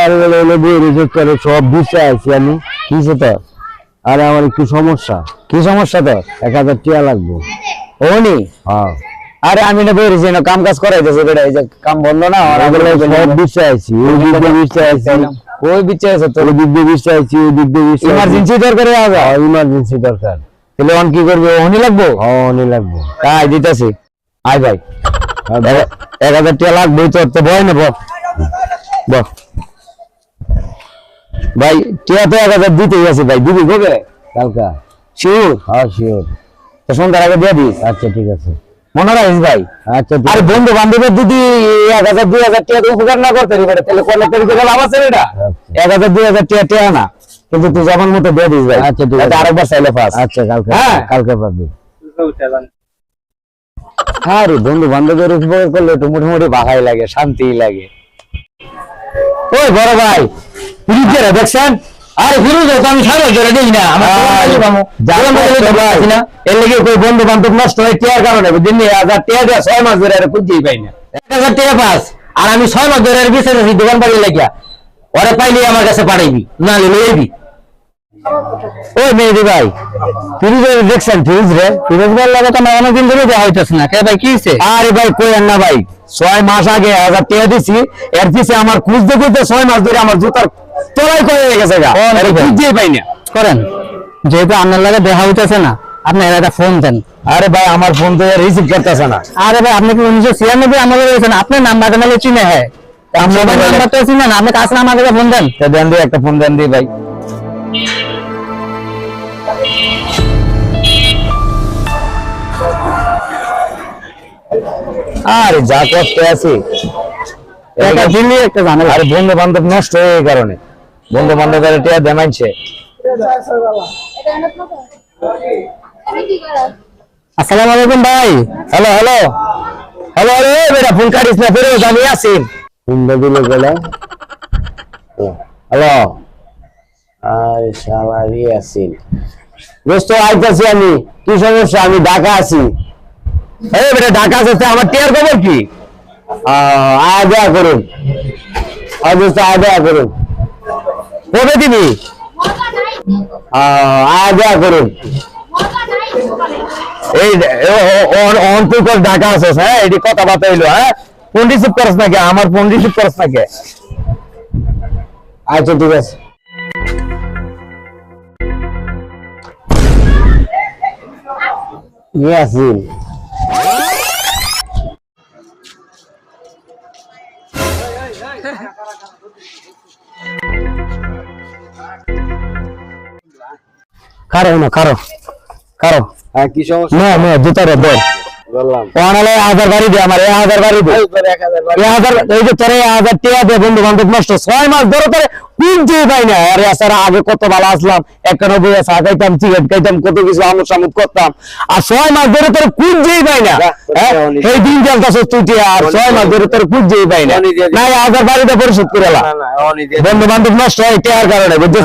আরে সব দিচ্ছে আছি আমি। তো আরে আমার একটু সমস্যা। কি সমস্যা তোর? এক হাজার টিয়া লাগবে। ওনি হ্যাঁ। আরে আমি না বেরিয়েছি না কাম কাজ করাইতেছে বেটা এই যে কাম বন্ধ না আর সব দিচ্ছে আছি ওই দিক দিয়ে দিচ্ছে আছি। ওই বিচ্ছে আছে তোর। দিক দিয়ে আছি ওই দিক দিয়ে দিচ্ছে ইমার্জেন্সি দরকার হবে ইমার্জেন্সি দরকার। তাহলে অন কি করবে? ওনি লাগবো? হ্যাঁ অনেক লাগবে। তাই দিতেছি। আয় ভাই। এক- এক হাজার টাকা লাগবে তোর তো ভয় নেব ভাই টিয়া তো এক হাজার দিতেই আছে ভাই। দিবি কবে? কালকা। শিওর? হ্যাঁ শিওর। তো সন্ধ্যার আগে দিয়ে দিস। আচ্ছা ঠিক আছে। মনে রাখিস ভাই। আচ্ছা আর বন্ধু বান্ধবের যদি এক হাজার দুই হাজার টাকা উপকার না করতে পারে তাহলে কলেজ তৈরি লাভ আছে এটা? আচ্ছা। এক হাজার দুই হাজার টাকা টাকা না। কিন্তু তুই যেমন মতো দিয়ে দিস ভাই। আচ্ছা, ঠিক আছে। আরেকবার চাইলে পাস। আচ্ছা কালকে হ্যাঁ। কালকে পাবি। হ্যাঁ রে বন্ধু বান্ধবের উপকার করলে একটু মোটামুটি লাগে শান্তি লাগে। ওই বড় ভাই দেখছেন? আরে তো আমি সারা ধরে দিই না আমার না। এর লেগে কই বন্ধু বান্ধব নষ্ট হয় টিয়ার কারণে বুঝলি হাজার টিয়া ছয় মাস ধরে আর খুঁজেই পাই না। এক হাজার টিয়া পাস আর আমি ছয় মাস ধরে আর বিচার দোকান বাড়ি লাগিয়া ওরে পাইলে আমার কাছে পাঠাইবি না লইবি। ওই মেহেদি ভাই। দেখছেন ফিরুজ রে ফিরুজ ভাই লাগে তো আমার অনেকদিন ধরে দেওয়া হইতেছে না। কে ভাই কি হয়েছে আরে ভাই কই না ভাই? ছয় মাস আগে হাজার টাকা দিছি এর পিছে আমার খুঁজতে খুঁজতে ছয় মাস ধরে আমার জুতার তোলাই করে হয়ে গেছে গা। পাই না। করেন। যেহেতু আপনার লাগে দেখা হইতেছে না আপনি একটা ফোন দেন। আরে ভাই আমার ফোন তো রিসিভ করতেছে না। আরে ভাই আপনি কি উনিশশো ছিয়ানব্বই আমলে রয়েছেন আপনার নাম্বারটা নাহলে চিনে হ্যাঁ। আপনার মোবাইলে- নাম্বারটা চিনেন আপনি কাছে আমাদেরকে ফোন দেন? তা দেন দি একটা ফোন দেন দি ভাই। আরে যা কষ্টে আছি। একটা দিল্লি একটা ঝামেলা। আরে বন্ধু বান্ধব নষ্ট হয়ে এই কারণে। বন্ধু বান্ধবের টিয়া দেমাইছে। আসসালামু আলাইকুম ভাই। Hello hello. হ্যালো আরে বেটা ফোন কাটিস না ফেরোজ আমি আছি তিনটা দিলে গেলে। হ্যালো। আরে শালা ইয়াসিন দোস্ত, আইতাছি আমি। কি সমস্যা? আমি ঢাকা আছি। এই বেটা, ঢাকা আছে আমার টিয়ার খবর কি? আয় দেয়া করুন। দোস্ত, আয় দেয়া করুন। কবে দিবি? আয় দেয়া করুন। এই অন্তর ঢাকা আছে হ্যাঁ? এটি কথাবার্তা হইল হ্যাঁ? ফোন রিসিভ নাকি? আমার ফোন রিসিভ নাকি? আচ্ছা ঠিক আছে। ইয়াসিন কারো না কারো কারো হ্যাঁ কি সমস্যা না না জুতারে দর বললাম ওনালে হাজার বাড়ি দে আমার এক হাজার বাড়ি দে এক হাজার এই যে তোরে এক হাজার টাকা দে বন্ধু বান্ধব নষ্ট ছয় মাস ধরে না। আরে আসার আগে কত ভালো আসলাম। একানব্বই চা খাইতাম সিগারেট খাইতাম কত কিছু আমোদ করতাম। আর ছয় মাস ধরে তোর কুঞ্জেই পাই না। হ্যাঁ? এই দিন চলতেছ তুই আর ছয় মাস ধরে তোর কুঞ্জেই পাই না। হাজার বাড়িটা পরিশোধ করে। বন্ধু বান্ধব নষ্ট হয় টেয়ার কারণে বুঝছিস